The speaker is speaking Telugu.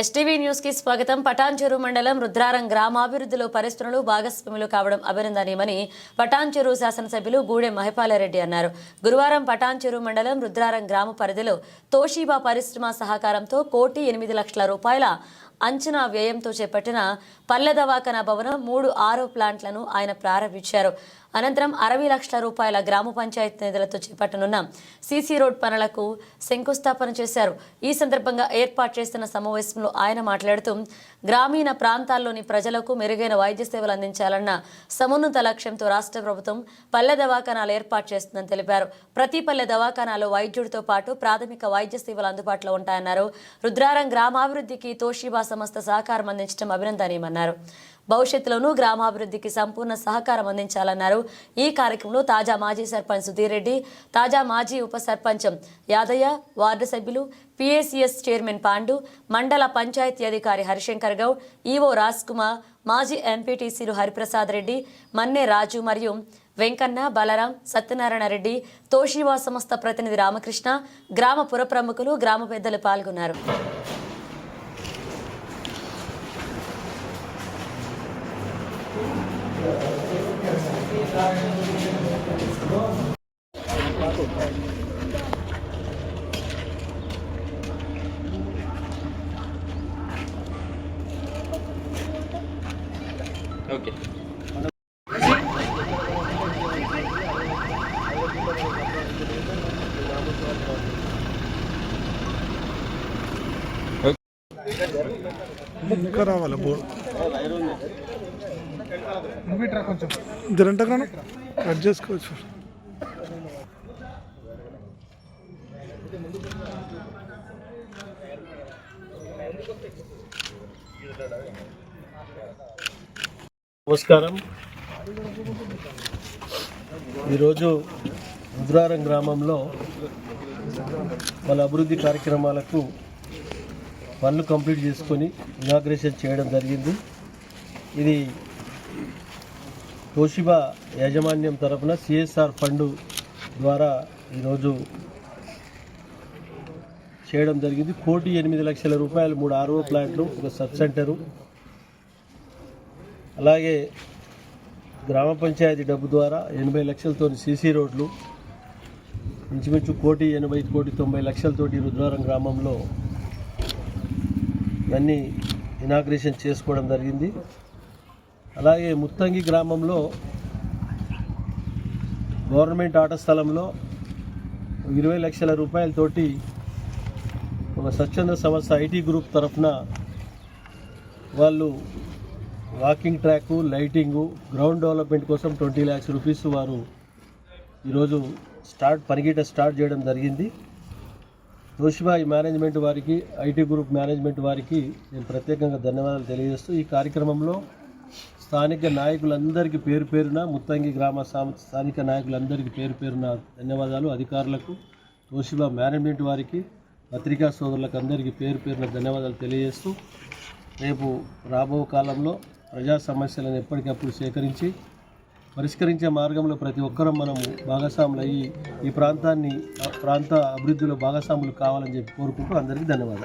ఎస్టీవీ న్యూస్కి స్వాగతం. పటాన్చెరు మండలం రుద్రారం గ్రామాభివృద్ధిలో పరిశ్రమలు భాగస్వాములు కావడం అభినందనీయమని పటాన్చెరు శాసనసభ్యులు గూడెం మహిపాలరెడ్డి అన్నారు. గురువారం పటాన్చెరు మండలం రుద్రారం గ్రామ పరిధిలో తోషీబా పరిశ్రమ సహకారంతో కోటి ఎనిమిది లక్షల రూపాయల అంచనా వ్యయంతో చేపట్టిన పల్లె దవాఖానా భవనం మూడు ఆరో ప్లాంట్లను ఆయన ప్రారంభించారు. అనంతరం అరవై లక్షల రూపాయల గ్రామ పంచాయతీ నిధులతో చేపట్టనున్న సీసీ రోడ్ పనులకు శంకుస్థాపన చేశారు. ఈ సందర్భంగా ఏర్పాటు చేస్తున్న సమావేశంలో ఆయన మాట్లాడుతూ గ్రామీణ ప్రాంతాల్లోని ప్రజలకు మెరుగైన వైద్య సేవలు అందించాలన్న సమున్నత లక్ష్యంతో రాష్ట్ర ప్రభుత్వం పల్లె దవాఖానాలు ఏర్పాటు చేస్తుందని తెలిపారు. ప్రతి పల్లె దవాఖానాలో వైద్యుడితో పాటు ప్రాథమిక వైద్య సేవలు అందుబాటులో ఉంటాయన్నారు. రుద్రారం గ్రామాభివృద్ధికి తోషిబా సంస్థ సహకారం అందించడం అభినందనీయమన్నారు భవిష్యత్తులోనూ గ్రామాభివృద్ధికి సంపూర్ణ సహకారం అందించాలన్నారు. ఈ కార్యక్రమంలో తాజా మాజీ సర్పంచ్ సుధీర్ రెడ్డి తాజా మాజీ ఉప సర్పంచ్ యాదయ్య వార్డు సభ్యులు పిఏసిఎస్ చైర్మన్ పాండు మండల పంచాయతీ అధికారి హరిశంకర్ గౌడ్ ఈవో రాజ్ కుమార్ మాజీ ఎంపీటీసీలు హరిప్రసాద్ రెడ్డి మన్నే రాజు మరియు వెంకన్న బలరాం సత్యనారాయణ రెడ్డి తోషివా సంస్థ ప్రతినిధి రామకృష్ణ గ్రామ పుర ప్రముఖులు గ్రామ పెద్దలు పాల్గొన్నారు. ఓకే ఇంకా రావాలి బోర్డు జరంట కట్ చేసుకోవచ్చు. నమస్కారం. ఈరోజు రుద్రారం గ్రామంలో వాళ్ళ అభివృద్ధి కార్యక్రమాలకు పనులు కంప్లీట్ చేసుకొని ఇనాగ్రేషన్ చేయడం జరిగింది. ఇది తోషిబా యాజమాన్యం తరపున సిఎస్ఆర్ ఫండ్ ద్వారా ఈరోజు చేయడం జరిగింది. కోటి ఎనిమిది లక్షల రూపాయలు మూడు ఆర్ఓ ప్లాంట్లు ఒక సబ్ సెంటరు అలాగే గ్రామ పంచాయతీ డబ్బు ద్వారా ఎనభై లక్షలతో సీసీ రోడ్లు ఇంచుమించు కోటి ఎనభై కోటి తొంభై లక్షలతోటి రుద్రవరం గ్రామంలో ఇవన్నీ ఇనాగ్రేషన్ చేసుకోవడం జరిగింది. అలాగే ముత్తంగి గ్రామంలో గవర్నమెంట్ ఆట స్థలంలో ఇరవై లక్షల రూపాయలతోటి ఒక స్వచ్ఛంద సంస్థ ఐటీ గ్రూప్ తరఫున వాళ్ళు walking track lighting ground development కోసం ట్వంటీ ల్యాక్స్ రూపీస్ వారు ఈరోజు స్టార్ట్ పనిగీట స్టార్ట్ చేయడం జరిగింది. తోషిబాయి మేనేజ్మెంట్ వారికి ఐటీ గ్రూప్ మేనేజ్మెంట్ వారికి నేను ప్రత్యేకంగా ధన్యవాదాలు తెలియజేస్తూ ఈ కార్యక్రమంలో స్థానిక నాయకులందరికీ పేరు పేరున ముత్తంగి గ్రామ సా- స్థానిక నాయకులందరికీ పేరు పేరున ధన్యవాదాలు. అధికారులకు తోషిబా మేనేజ్మెంట్ వారికి పత్రికా సోదరులకు అందరికీ పేరు పేరున ధన్యవాదాలు తెలియజేస్తూ రేపు రాబో కాలంలో ప్రజా సమస్యలను ఎప్పటికప్పుడు సేకరించి పరిష్కరించే మార్గంలో ప్రతి ఒక్కరం మనము భాగస్వాములు అయ్యి ఈ ప్రాంతాన్ని ఆ ప్రాంత అభివృద్ధిలో భాగస్వాములు కావాలని చెప్పి కోరుకుంటూ అందరికీ ధన్యవాదాలు.